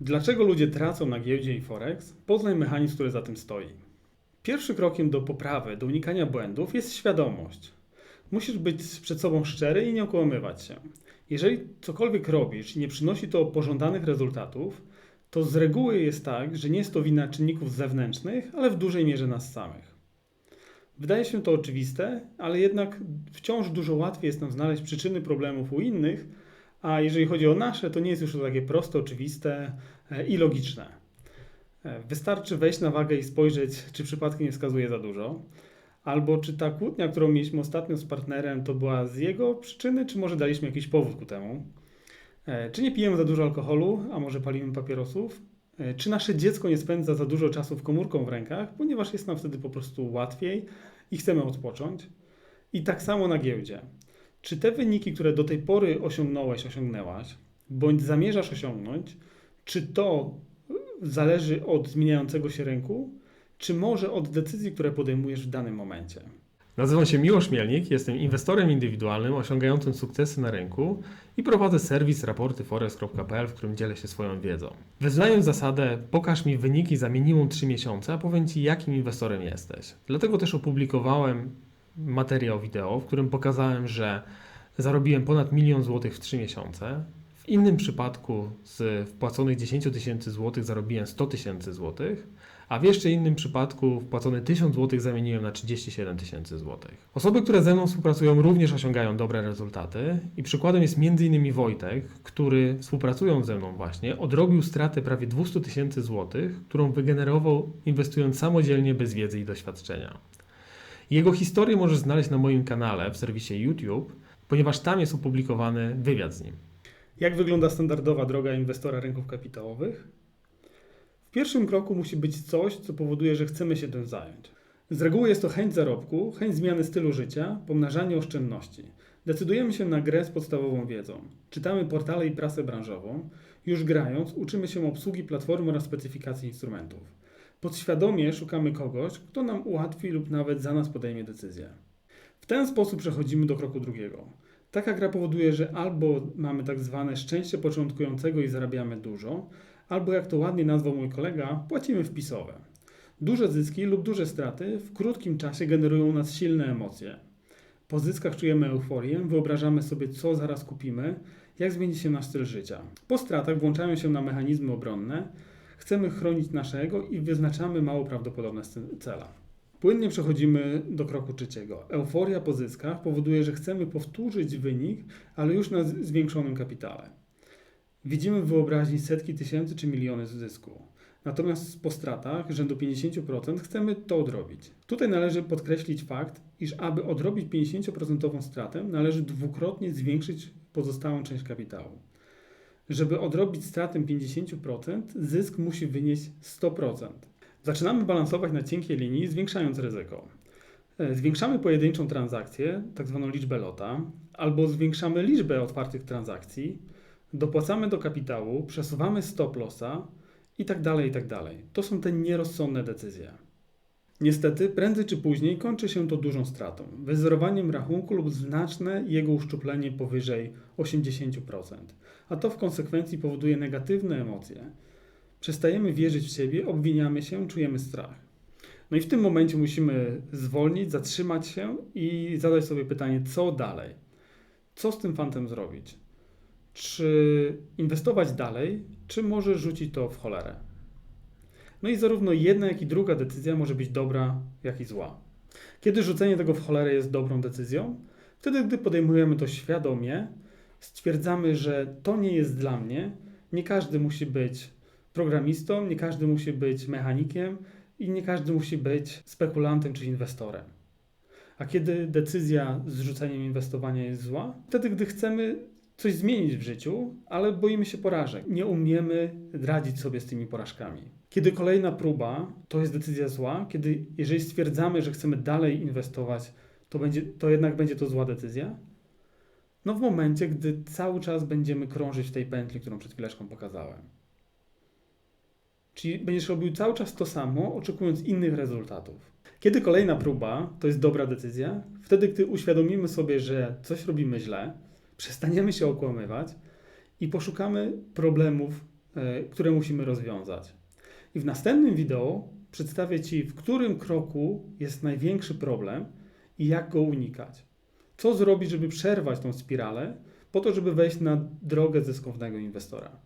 Dlaczego ludzie tracą na giełdzie i Forex? Poznaj mechanizm, który za tym stoi. Pierwszym krokiem do poprawy, do unikania błędów jest świadomość. Musisz być przed sobą szczery i nie okłamywać się. Jeżeli cokolwiek robisz i nie przynosi to pożądanych rezultatów, to z reguły jest tak, że nie jest to wina czynników zewnętrznych, ale w dużej mierze nas samych. Wydaje się to oczywiste, ale jednak wciąż dużo łatwiej jest nam znaleźć przyczyny problemów u innych, a jeżeli chodzi o nasze, to nie jest już to takie proste, oczywiste e, i logiczne. E, Wystarczy wejść na wagę i spojrzeć, czy przypadkiem nie wskazuje za dużo, albo czy ta kłótnia, którą mieliśmy ostatnio z partnerem, to była z jego przyczyny, czy może daliśmy jakiś powód ku temu. E, Czy nie pijemy za dużo alkoholu, a może palimy papierosów? Czy nasze dziecko nie spędza za dużo czasu w komórką w rękach, ponieważ jest nam wtedy po prostu łatwiej i chcemy odpocząć? I tak samo na giełdzie. Czy te wyniki, które do tej pory osiągnąłeś, osiągnęłaś, bądź zamierzasz osiągnąć, czy to zależy od zmieniającego się rynku, czy może od decyzji, które podejmujesz w danym momencie? Nazywam się Miłosz Mielnik, jestem inwestorem indywidualnym osiągającym sukcesy na rynku i prowadzę serwis raportyforex.pl, w którym dzielę się swoją wiedzą. Wyznając zasadę pokaż mi wyniki za minimum 3 miesiące, a powiem Ci jakim inwestorem jesteś. Dlatego też opublikowałem materiał wideo, w którym pokazałem, że zarobiłem ponad milion złotych w 3 miesiące. W innym przypadku z wpłaconych 10 tysięcy złotych zarobiłem 100 tysięcy złotych, a w jeszcze innym przypadku wpłacony 1000 złotych zamieniłem na 37 tysięcy złotych. Osoby, które ze mną współpracują również osiągają dobre rezultaty i przykładem jest m.in. Wojtek, który współpracując ze mną właśnie odrobił stratę prawie 200 tysięcy złotych, którą wygenerował inwestując samodzielnie bez wiedzy i doświadczenia. Jego historię możesz znaleźć na moim kanale w serwisie YouTube, ponieważ tam jest opublikowany wywiad z nim. Jak wygląda standardowa droga inwestora rynków kapitałowych? W pierwszym kroku musi być coś, co powoduje, że chcemy się tym zająć. Z reguły jest to chęć zarobku, chęć zmiany stylu życia, pomnażanie oszczędności. Decydujemy się na grę z podstawową wiedzą. Czytamy portale i prasę branżową. Już grając, uczymy się obsługi platformy oraz specyfikacji instrumentów. Podświadomie szukamy kogoś, kto nam ułatwi lub nawet za nas podejmie decyzję. W ten sposób przechodzimy do kroku drugiego. Taka gra powoduje, że albo mamy tak zwane szczęście początkującego i zarabiamy dużo, albo jak to ładnie nazwał mój kolega, płacimy wpisowe. Duże zyski lub duże straty w krótkim czasie generują nas silne emocje. Po zyskach czujemy euforię, wyobrażamy sobie, co zaraz kupimy, jak zmieni się nasz styl życia. Po stratach włączają się na mechanizmy obronne, chcemy chronić naszego i wyznaczamy mało prawdopodobne cele. Płynnie przechodzimy do kroku trzeciego. Euforia po zyskach powoduje, że chcemy powtórzyć wynik, ale już na zwiększonym kapitale. Widzimy w wyobraźni setki tysięcy czy miliony zysku. Natomiast po stratach rzędu 50% chcemy to odrobić. Tutaj należy podkreślić fakt, iż aby odrobić 50% stratę, należy dwukrotnie zwiększyć pozostałą część kapitału. Żeby odrobić stratę 50%, zysk musi wynieść 100%. Zaczynamy balansować na cienkiej linii, zwiększając ryzyko. E, Zwiększamy pojedynczą transakcję, tak zwaną liczbę lota, albo zwiększamy liczbę otwartych transakcji, dopłacamy do kapitału, przesuwamy stop lossa i tak dalej, i tak. To są te nierozsądne decyzje. Niestety, prędzej czy później kończy się to dużą stratą, wyzerowaniem rachunku lub znaczne jego uszczuplenie powyżej 80%, a to w konsekwencji powoduje negatywne emocje. Przestajemy wierzyć w siebie, obwiniamy się, czujemy strach. No i w tym momencie musimy zwolnić, zatrzymać się i zadać sobie pytanie, co dalej? Co z tym fantem zrobić? Czy inwestować dalej, czy może rzucić to w cholerę? No i zarówno jedna, jak i druga decyzja może być dobra, jak i zła. Kiedy rzucenie tego w cholerę jest dobrą decyzją? Wtedy, gdy podejmujemy to świadomie, stwierdzamy, że to nie jest dla mnie, nie każdy musi być programistą, nie każdy musi być mechanikiem i nie każdy musi być spekulantem czy inwestorem. A kiedy decyzja z rzuceniem inwestowania jest zła? Wtedy, gdy chcemy coś zmienić w życiu, ale boimy się porażek. Nie umiemy radzić sobie z tymi porażkami. Kiedy kolejna próba to jest decyzja zła, kiedy jeżeli stwierdzamy, że chcemy dalej inwestować, to, będzie, to jednak będzie to zła decyzja? No w momencie, gdy cały czas będziemy krążyć w tej pętli, którą przed chwileczką pokazałem. Czyli będziesz robił cały czas to samo, oczekując innych rezultatów. Kiedy kolejna próba to jest dobra decyzja? Wtedy, gdy uświadomimy sobie, że coś robimy źle, przestaniemy się okłamywać i poszukamy problemów e, które musimy rozwiązać. I w następnym wideo przedstawię Ci, w którym kroku jest największy problem i jak go unikać. Co zrobić, żeby przerwać tą spiralę, po to, żeby wejść na drogę zyskownego inwestora.